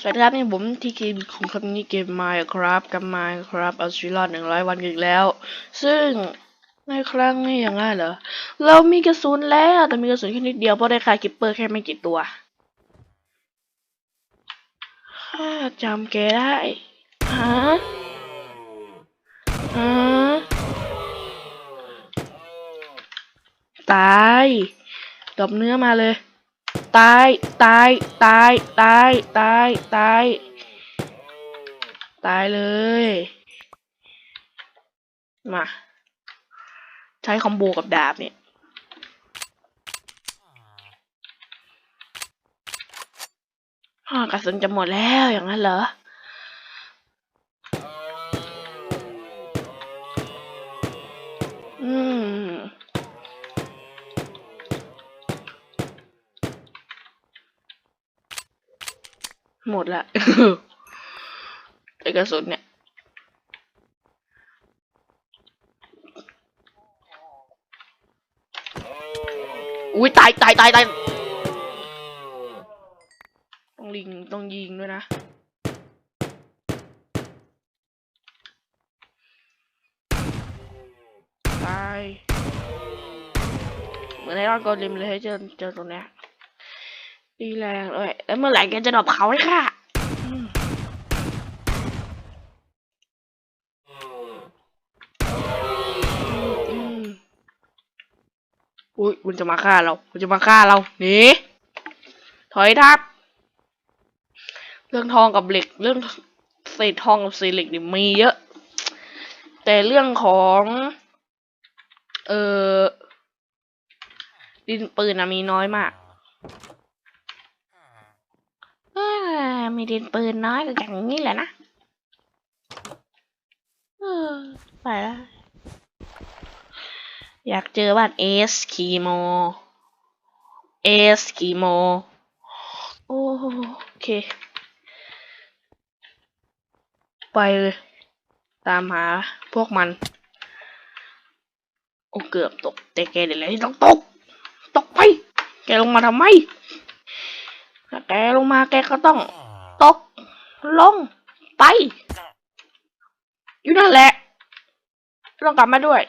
สวัสดีครับนี่ผมที่เกมของคำนี้เกม Minecraft กับ Minecraft เอาชีวิตรอดหนึ่งร้อยวันอีกแล้ว ซึ่งในครั้งนี้อย่างไรเหรอ เรามีกระสุนแล้วแต่มีกระสุนแค่นิดเดียวเพราะได้คายกิปเปอร์แค่ไม่กี่ตัวข้าจำแกได้ฮะฮะตายดอบเนื้อมาเลย ตาย ตาย ตาย ตาย ตาย ตาย ตายเลย มา ใช้คอมโบกับดาบเนี่ยอ่ากระสุนจะหมดแล้วอย่างนั้นเหรอ มดละไอกระสุนเนี่ย อุ้ยตายตายตายตายต้องลิงต้องยิงด้วยนะ ตาย เหมือนไอรอนโกลิมเลยให้เจอเจอตรงเนี้ย ดีแรงเลยแล้วเมื่อไหร่แกจะดรอปเขาให้ค่ะอุ้ยมันจะมาฆ่าเรา มันจะมาฆ่าเราหนีถอยทับ เรื่องทองกับเหล็ก เรื่องเศษทองกับเศษเหล็กนี่มีเยอะ แต่เรื่องของ เออดินปืนนะมีน้อยมาก อมีดินปืนน้อยก็อย่างนี้แหละนะไปแล้ว อยากเจอบ้านเอสคีโม เอสคีโม โอเค ไปเลยตามหาพวกมัน โอ้เกือบตก แต่แกเดี๋ยวไรต้องตก ตกไป แกลงมาทำไมถ้าแกลงมาแกก็ต้อง ตกลงไป อยู่นั่นแหละไม่ต้องกลับมาด้วย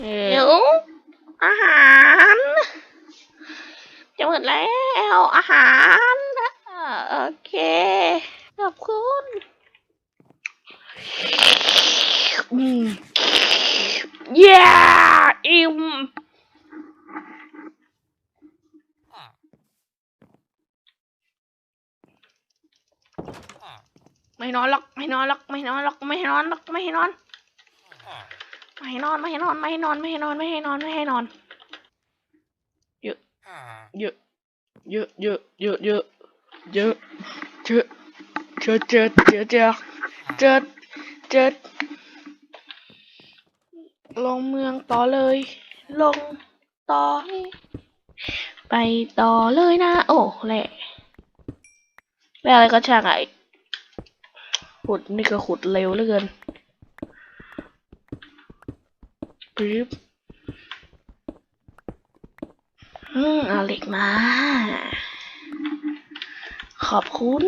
เดี๋ยวอาหารจะหมดแล้วอาหารอ่าโอเคขอบคุณอืมเย้อิ่ม ไม่นอนหรอกไม่นอนหรอกไม่นอนหรอกไม่นอนหรอกไม่นอนไม่นอนไม่นอนไม่นอนไม่นอนไม่ให้นอนไม่ให้นอนเยอะเยอะเยอะเยอะเยอะเยอะเยอะเจอเจอเจอเจอเจอเจอเจอลงเมืองต่อเลย ลงต่อ ไปต่อเลยนะ โอ้แหละแม่อะไรก็ช่างไอ ขุดนี่ก็ขุดเร็วเหลือเกินกริปอืมเอาเหล็กมา ขอบคุณ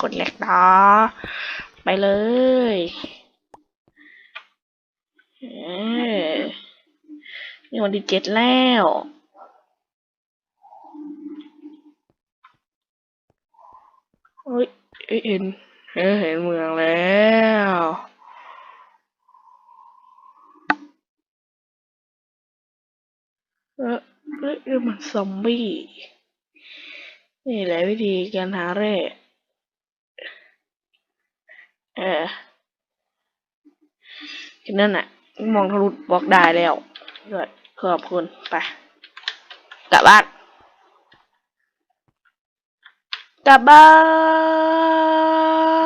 คนเล็กต่อไปเลยนี่วันที่เจ็ดแล้ว เฮ้ยเอ้ยเห็นเห็นเมืองแล้วเออเฮ้ยนี่มันซอมบี้ นี่แหละวิธีการหาแร่เออแค่นั้นน่ะ มองทะลุบล็อกได้แล้วยอดขอบคุณ ไป กลับบ้าน กลับบ้า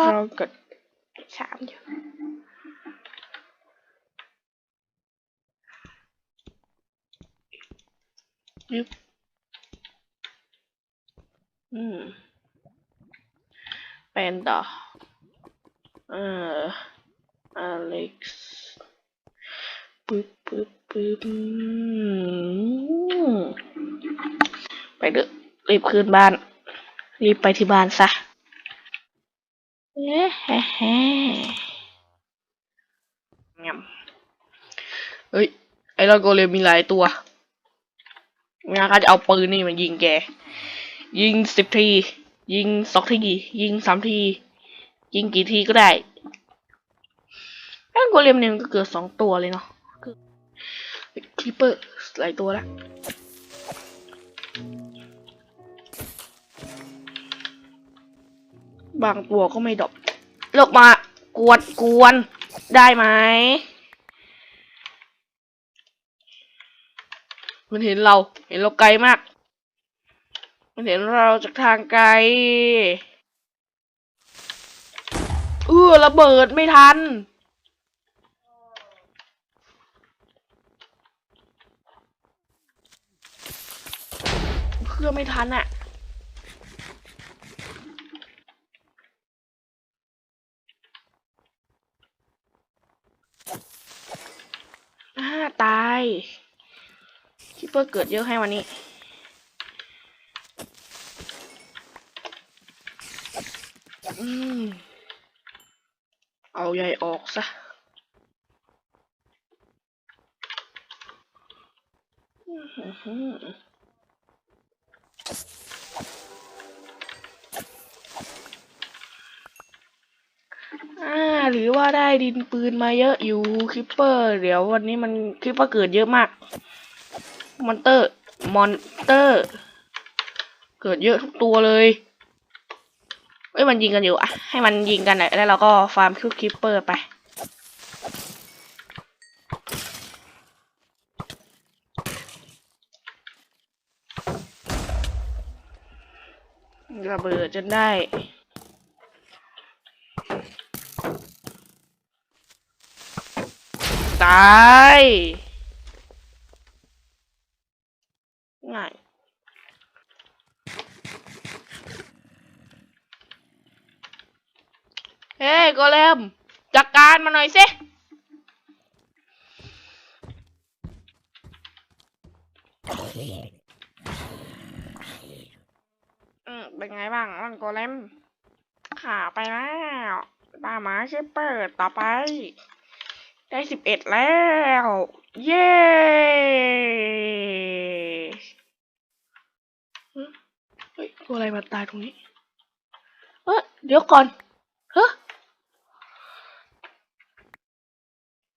นเรากดสามอยู่ยึบอืมเป็นต่อเอออะไรเล็กซ์ปึ๊บปึ๊บปึ๊บอืมไปเด้อรีบคืนบ้าน รีบไปที่บ้านซะเฮะแฮะงำเฮ้ย ไอ้เราโกเลมมีหลายตัวเวลาเขาจะเอาปืนนี่มายิงแก ยิงสิบที ยิงสองที ยิงสามที ยิงกี่ทีก็ได้ไอ้โกเลมเนี่ยมันก็เกิดสองตัวเลยเนาะคือคลิปเปอร์หลายตัวแล้ว บางตัวก็ไม่ดรอกเลิกมากวนกวนได้ไหมมันเห็นเรา เห็นเราไกลมาก มันเห็นเราจากทางไกล เออระเบิดไม่ทัน เพื่อไม่ทันอะอ่ ตายคิปเปอร์เกิดเยอะให้วันนี้ อืม เอาใหญ่ออกซะอือ หรือว่าได้ดินปืนมาเยอะอยู่คลิปเปอร์ เดี๋ยววันนี้มันคลิปเปอร์เกิดเยอะมาก มอนเตอร์ มอนเตอร์ เกิดเยอะทุกตัวเลยเอ้ยมันยิงกันอยู่อะให้มันยิงกันหน่อยแล้วเราก็ฟาร์มคิวคิปเปอร์ไประเบิดจนได้ายง่ายเฮ้ยโกเลมจัดการมาหน่อยสิอืมเป็นไงบ้างร่างโกเลมขาไปแล้วตามหมาชิปเปอร์ต่อไป ได้สิบเอ็ดแล้ว เย้หึเฮ้ยตัวอะไรมาตายตรงนี้ เออเดี๋ยวก่อนเฮ้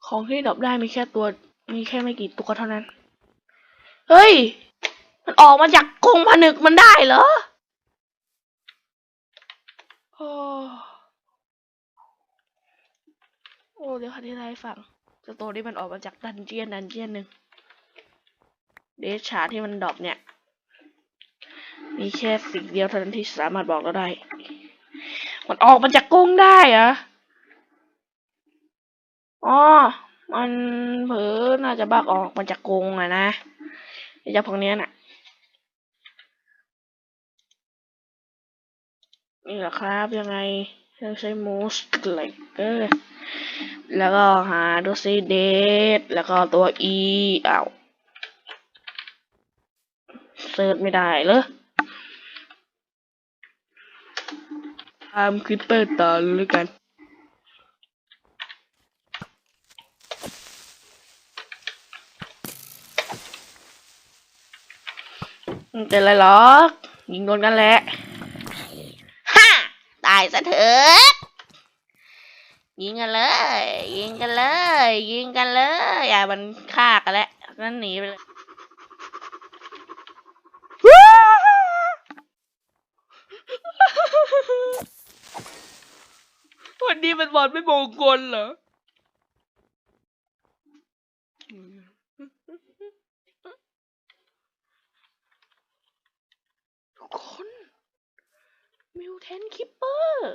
ของที่ดรอปได้มีแค่ตัว มีแค่ไม่กี่ตัวเท่านั้น เฮ้ย มันออกมาจากกรงผนึกมันได้เหรอโอ้โอ้เดี๋ยวอธิบายให้ฟังสโตรี่มันออกมาจากดันเจียนดันเจียนหนึ่งเดชชาที่มันดรอปเนี่ย มีแค่สิ่งเดียวเท่านั้นที่สามารถบอกเราได้ มันออกมาจากกรงได้เหรออ๋อ มันเผลอน่าจะบักออกมาจากกรงอะนะไอ้เจ้าพวกเนี้ยน่ะ นี่แหละครับยังไง เราใช้มูสไลเกอแล้วก็หาดูซิเดทแล้วก็ตัว E อ้าวเซิร์ชไม่ได้เลยทำคลิปเปอร์ต่อเลยกันเป็นไรหรอยิงโดนกันแหละ ซะเถอะยิงกันเลย ยิงกันเลย ยิงกันเลย อย่ามันฆ่ากันแล้วนั่นหนีไปเลยวันนี้เป็นวันไม่มงคลเหรอ วิเทนคิปเปอร์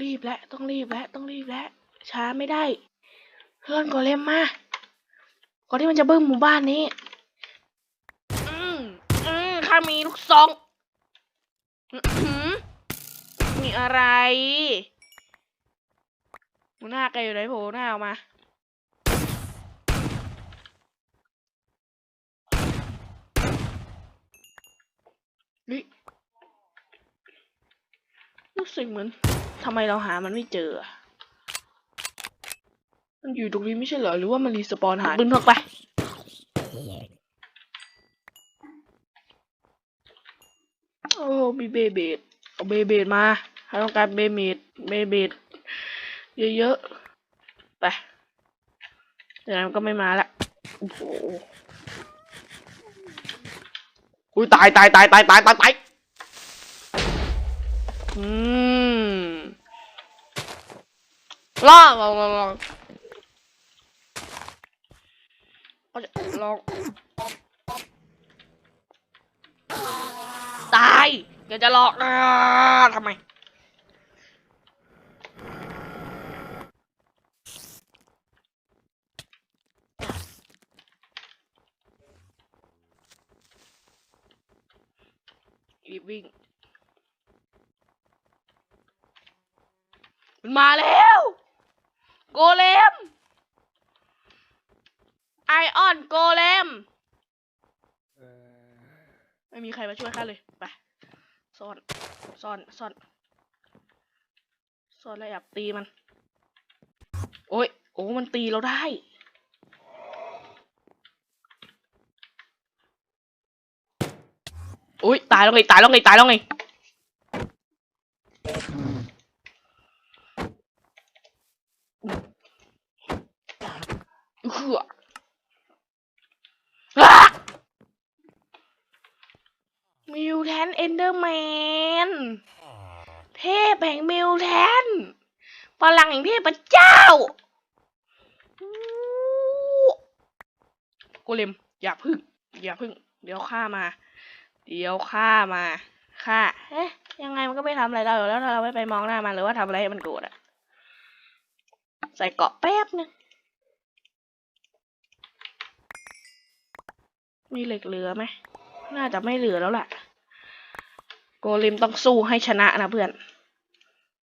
รีบและต้องรีบและต้องรีบและช้าไม่ได้เพื่อนกอเลมมาก่อนที่มันจะเบิ้งหมู่บ้านนี้ อืมอืมข้ามีลูกซองมีอะไรหัวหน้าไกอยู่ไหนโผล่หน้าออกมานี่ รู้สึกเหมือนทำไมเราหามันไม่เจอ มันอยู่ตรงนี้ไม่ใช่เหรอ หรือว่ามันรีสปอนหายบึ้นออกไป โอ้มีเบเบดเอาเบเบดมาถ้าต้องการเบเบดเบเบดเยอะๆ ไปแต่ไยมันก็ไม่มาละ โอ้โห อุ้ยตายตายตายตายตายตาย อืมล่าลองลองลองลองตายเดี๋ยวจะลอกนะทำไมวิ่ง มันมาแล้ว โกเลม ไอออนโกเลม ไม่มีใครมาช่วยข้าเลย ไปซ่อนซ่อนซ่อนซ่อนแล้วแอบตีมัน โอ้ย โอ้ มันตีเราได้โอ้ยตายแล้วไงตายแล้วไงตายแล้วไง 恶。มิวแทนเอนเดอร์แมน เทพแห่งมิวแทนพลังแห่งเทพเจ้ากูเลมอย่าพึ่ง อย่าพึ่ง เดี๋ยวข้ามา เดี๋ยวข้ามาค่ะเอ๊ะยังไงมันก็ไม่ทำอะไรเราแล้วเราไม่ไปมองหน้ามันหรือว่าทำอะไรให้มันโกรธอะใส่เกาะแป๊บนึง มีเหล็กเหลือไหม น่าจะไม่เหลือแล้วแหละโกลิมต้องสู้ให้ชนะนะเพื่อน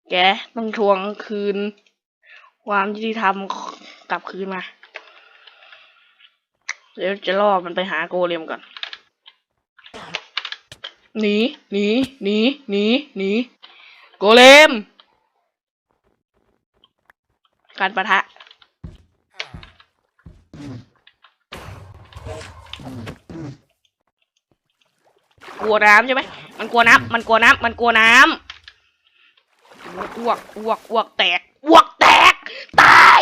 แกต้องทวงคืน ความยุติธรรมกลับคืนมา เดี๋ยวจะล่อมันไปหาโกเลมก่อน หนี หนี หนี หนี หนี โกเลม การประทะ กลัวน้ำใช่ไหมมันกลัวน้ำมันกลัวน้ำมันกลัวน้ำอ้วกอ้วกอ้วกแตกอ้วกแตกตาย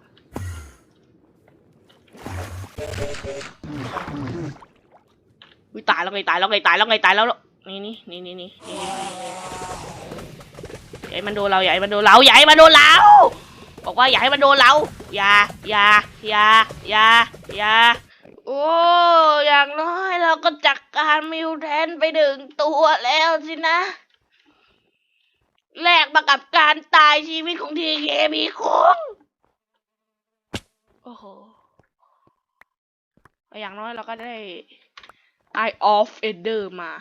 วิตายแล้วไงตายแล้วไงตายแล้วไงตายแล้วนี่นี่นี่นี่นี่นี่อย่าให้มันโดนเราอย่าให้มันโดนเราอย่าให้มันโดนเราบอกว่าอย่าให้มันโดนเราอย่าอย่าอย่าอย่าอย่าโอ้อย่างน้อยเราก็จัดการมิวแทนไปหนึ่งตัวแล้วสินะแลกมากับการตายชีวิตของทีเคมีคุ้มโอ้โห อย่างน้อยเราก็ได้ Eye of Ender มา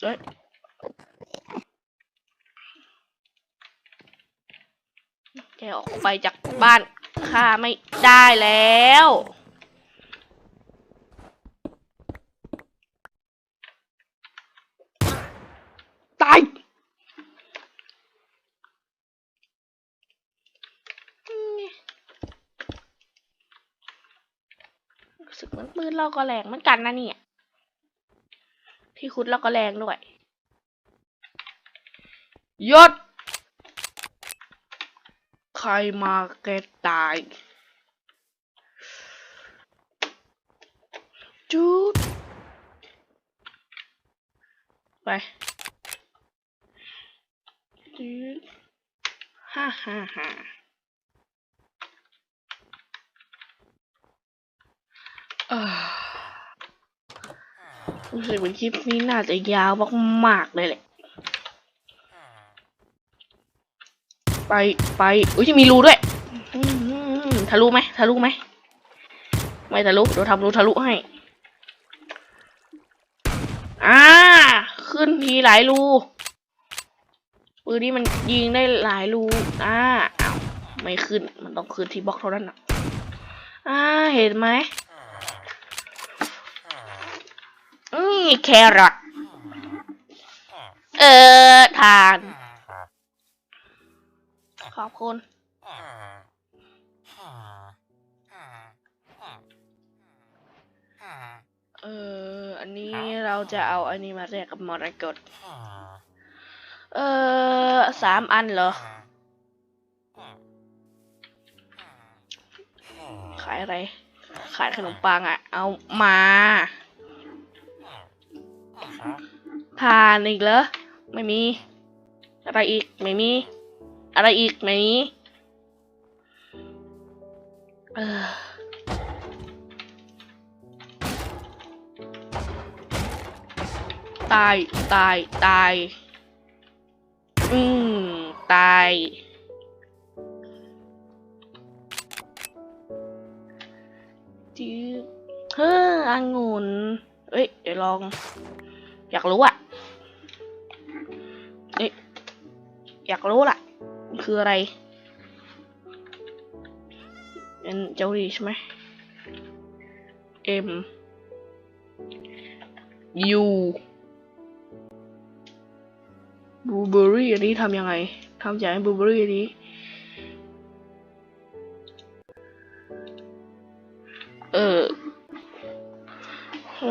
เฮ้ยแกออกไปจากบ้านข้าไม่ได้แล้ว ตาย อืม รู้สึก เหมือนปืนเราก็แรงเหมือนกันนะเนี่ยที่คุดเราก็แรงด้วยยศใครมาแกตายจุดไปจุดฮ่าฮ่าฮ่าเอ่อ รู้สึกว่าคลิปนี้น่าจะยาวมากๆเลยแหละ ไปไปอุ้ยจะมีรูด้วยอืมทะลุไหมทะลุไหมไม่ทะลุเดี๋ยวทำรูทะลุให้ อ่า ขึ้นทีหลายรูปืนนี้มันยิงได้หลายรูอ่าอ้าวไม่ขึ้น มันต้องขึ้นที่บล็อกเท่านั้นนะอ่า เห็นไหมอืม แครอทเออทาน ขอบคุณ เออ อันนี้เราจะเอาอันนี้มาแลกกับมรกตเออสามอันเหรอ ขายอะไร ขายขนมปังอะ เอามา ผ่านอีกเหรอ ไม่มี อะไรอีก ไม่มี อะไรอีก ไม่มี เออตาย ตาย ตาย อืม ตาย จืดเฮ้ออังุนเอ้ย เดี๋ยวลอง อยากรู้อะเอ้ยอยากรู้ล่ะ คืออะไรเป็นเจ้าดีใช่ไหม M U บลูเบอร์รี่อันนี้ทำยังไงทำจากบลูเบอร์รี่อันนี้เออ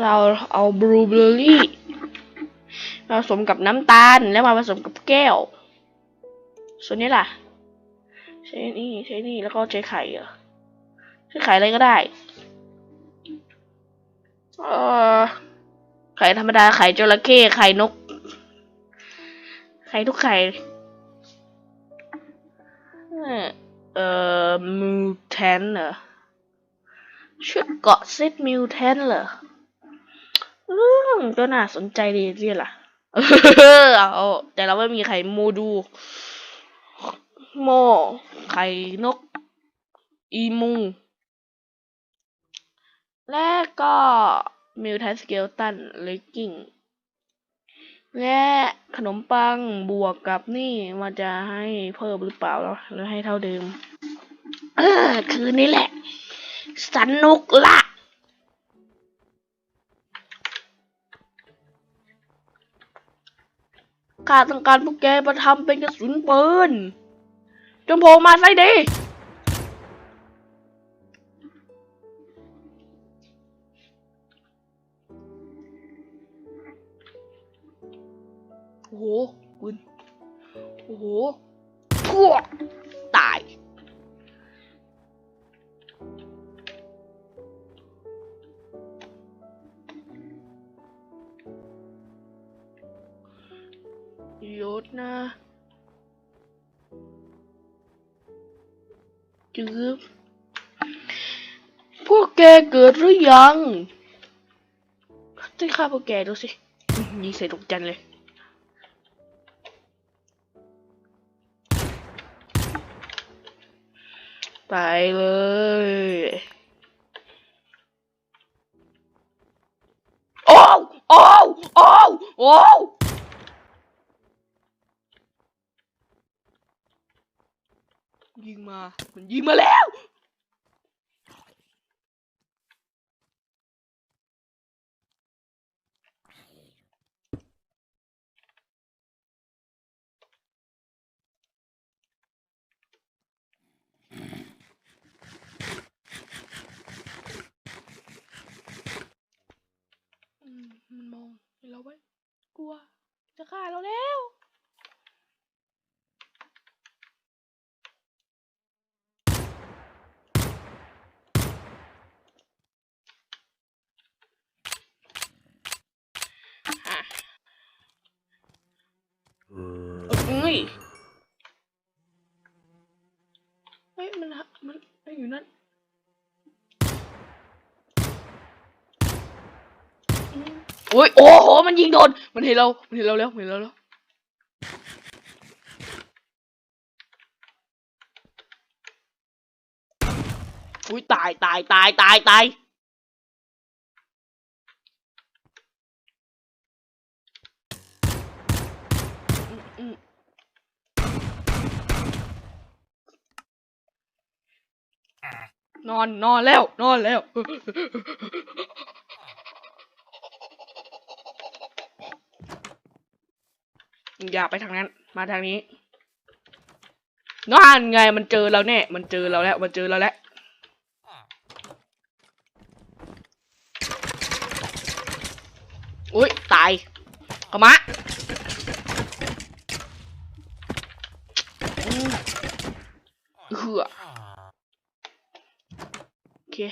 เราเอาบลูเบอร์รี่ มาผสมกับน้ำตาลแล้วมาผสมกับแก้ว ส่วนนี้ล่ะ ใช้นี่ใช้นี่แล้วก็ใช้ไข่เหรอใช้ไข่อะไรก็ได้ เออไข่ธรรมดาไข่จระเข้ไข่นก ไข่ทุกไข่ เอ่อมิวแทนเหรอชุดเกาะเซตมิวแทนเหรอ อืมก็น่าสนใจดีเรียล่ะ เออเอาแต่เราไม่มีไข่โมดู โม ไข่นก อีมูและก็มิวแทนสเกลตันเลกกิ้งและขนมปังบวกกับนี่มันจะให้เพิ่มหรือเปล่าหรือให้เท่าเดิม เออ คืนนี้แหละ สนุกละ ข้าต้องการพวกแกมาทำเป็นกระสุนปืนจงโผล่มาใส่ดี ยศนะจืบพวกแกเกิดหรือยังจะฆ่าพวกแกดูสิยิงใส่ดวงจันเลยไปเลย โอ้วโอ้โอ้ มา มันยิงมาแล้ว มันมองเห็นเราไว้ กลัว จะฆ่าเราแล้ว อยู่นั่นโอ้ยโอ้โห มันยิงโดน มันเห็นเรา มันเห็นเราแล้วมันเห็นเราแล้ว อุ้ยตายตายตายตายตาย อืมอืม นอนนอนแล้ว นอนแล้ว อย่าไปทางนั้น มาทางนี้นั่นไงมันเจอเราแน่ มันเจอเราแล้ว มันเจอเราแล้วอุ้ยตายเข้ามาอืมเหือ เค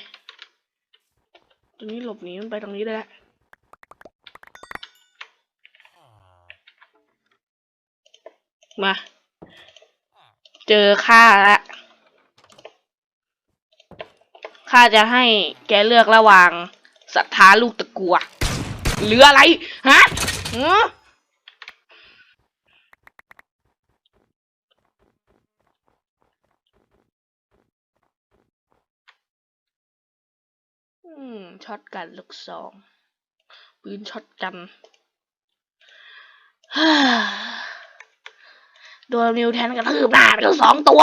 ตรงนี้หลบหนีมันไปตรงนี้ได้แล้วมา เจอข้าแล้วข้าจะให้แกเลือกระหว่างศรัทธาลูกตะกัวหรืออะไร ฮะฮะอืม ช็อตกันลูกซอง ปืนช็อตกันฮ่าโดนมิวแทนกระทืบหน้าไปสองตัว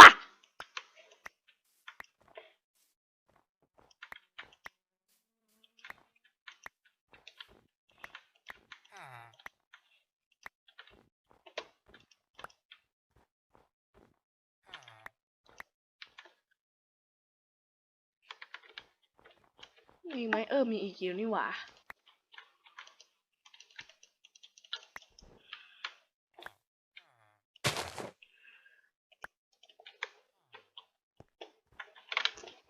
มีไหมเออ มีอี กอยู่นี่หว่า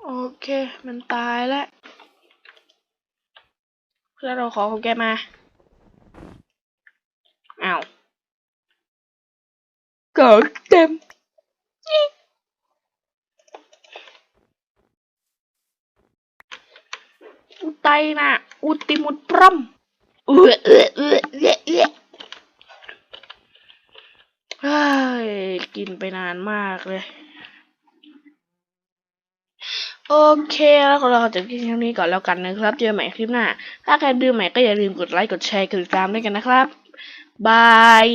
โอเค มันตายแล้วแล้วเราขอของแกมาอ้าวเกิดเต็มนี่อุไต นะอุติมุตปรมเออเออเออเออเออเฮ้ยกินไปนานมากเลย โอเค แล้วเราจะกินคลิปนี้ก่อนแล้วกันนะครับ เจอใหม่คลิปหน้า ถ้าใครดูใหม่ก็อย่าลืมกดไลค์ กดแชร์ กดติดตามด้วยกันนะครับ บาย